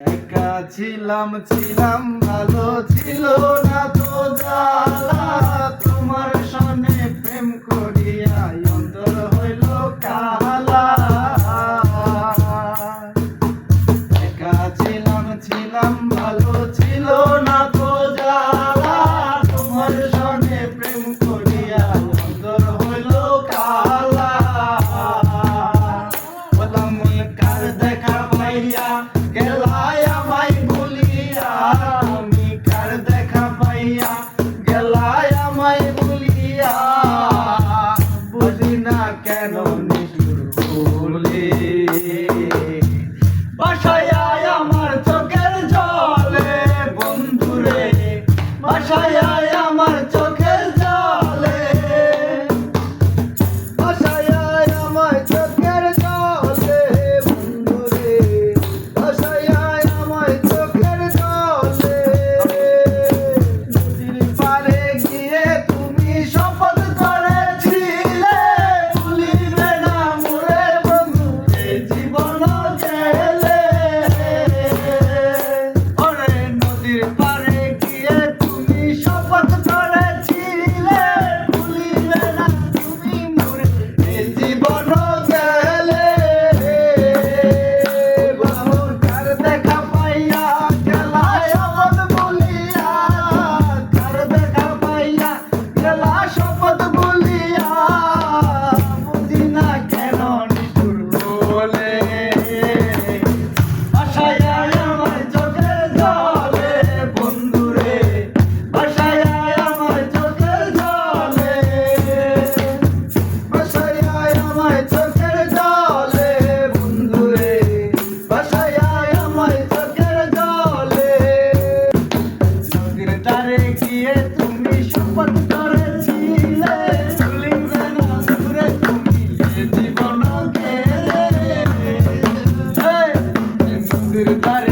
একা ছিলাম ছিলাম ভালো ছিল না তো জালা কেন নি திருந்தாரு